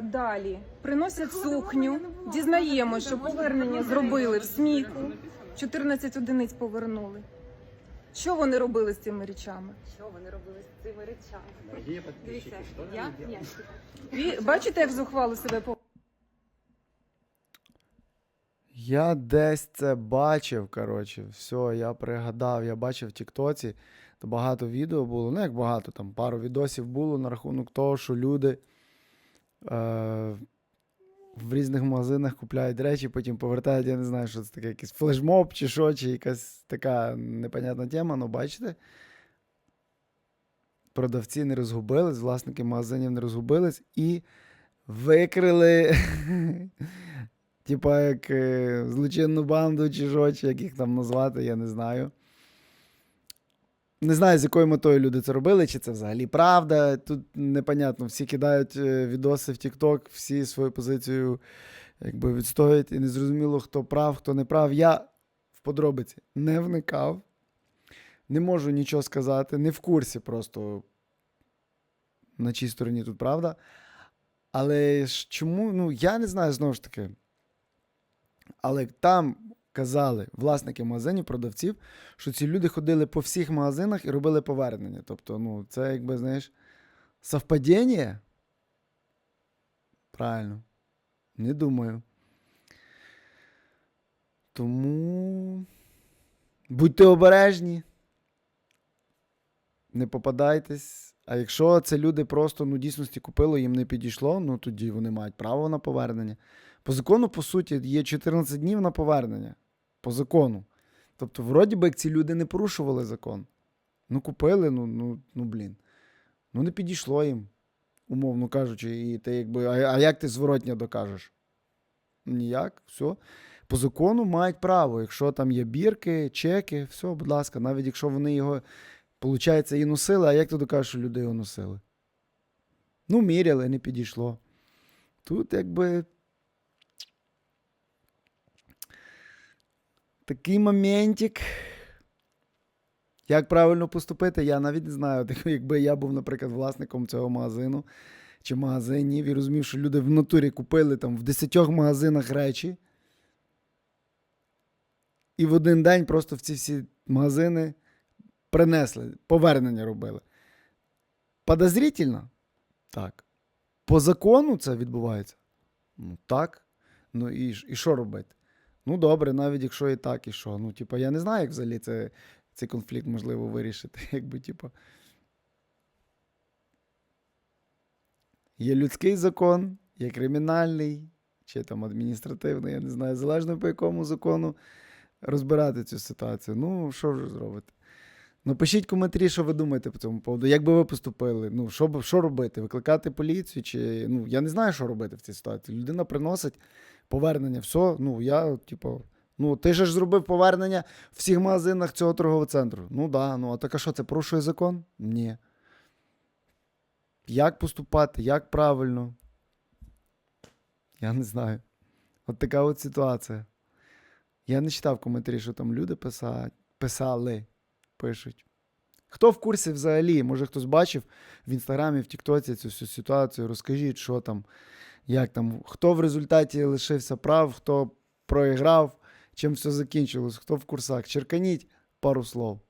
Далі приносять сукню, дізнаємося, що повернення зробили в сміку. 14 одиниць повернули. Що вони робили з цими речами? Що вони робили з цими речами? Дивіться, я ні. Бачите, як зухвало себе по Я десь це бачив, коротше, все, я пригадав, я бачив в Тіктоці, то багато відео було, ну як багато, там пару відосів було на рахунок того, що люди в різних магазинах купляють речі, потім повертають, я не знаю, що це таке, якийсь флешмоб чи що, чи якась така непонятна тема, ну бачите. Продавці не розгубились, власники магазинів не розгубились і викрили Типа як е, злочинну банду чи що, чи як їх там назвати, я не знаю. Не знаю, з якою метою люди це робили, чи це взагалі правда. Тут непонятно. Всі кидають е, відоси в TikTok, всі свою позицію якби відстоюють, і незрозуміло, хто прав, хто не прав. Я в подробиці не вникав, не можу нічого сказати, не в курсі просто на чій стороні тут правда. Але ж чому? Ну, я не знаю знову ж таки. Але там казали власники магазинів, продавців, що ці люди ходили по всіх магазинах і робили повернення. Тобто, ну, це якби, знаєш, совпадіння? Правильно. Не думаю. Тому будьте обережні. Не попадайтесь. А якщо це люди просто ну, дійсності купили, їм не підійшло, ну тоді вони мають право на повернення. По закону, по суті, є 14 днів на повернення. По закону. Тобто, вроді би, як ці люди не порушували закон. Ну, купили, ну, ну, ну блін. Ну, не підійшло їм, умовно кажучи, і ти якби. А, а як ти зворотня докажеш? Ніяк, все. По закону мають право. Якщо там є бірки, чеки, все, будь ласка, навіть якщо вони його, виходить, і носили, а як ти докажеш, що люди його носили? Ну, міряли, не підійшло. Тут якби. Такий моментик. Як правильно поступити, я навіть не знаю. Якби я був, наприклад, власником цього магазину чи магазинів і розумів, що люди в натурі купили там в 10 магазинах речі. І в один день просто в ці всі магазини принесли, повернення робили. Подозрительно? Так. По закону це відбувається? Ну так. Ну і, і що робити? Ну, добре, навіть якщо і так, і що. Ну, типу, я не знаю, як взагалі це, цей конфлікт можливо вирішити. Якби, типу. Є людський закон, є кримінальний, чи там адміністративний, я не знаю, залежно по якому закону розбирати цю ситуацію. Ну, що вже зробити? Ну, пишіть коментарі, що ви думаєте по цьому поводу. Як би ви поступили? Ну, що, що робити? Викликати поліцію? Чи ну я не знаю, що робити в цій ситуації. Людина приносить повернення. Все, ну я, типу, ну ти ж зробив повернення в всіх магазинах цього торгового центру. Ну да, ну а так а що це порушує закон? Ні. Як поступати, як правильно? Я не знаю. От така от ситуація. Я не читав коментарі, що там люди писали, пишуть. Хто в курсі взагалі? Може хтось бачив в інстаграмі, в Тіктоці цю всю ситуацію? Розкажіть, що там, як там, хто в результаті лишився прав, хто проіграв, чим все закінчилось, хто в курсах. Черканіть пару слов.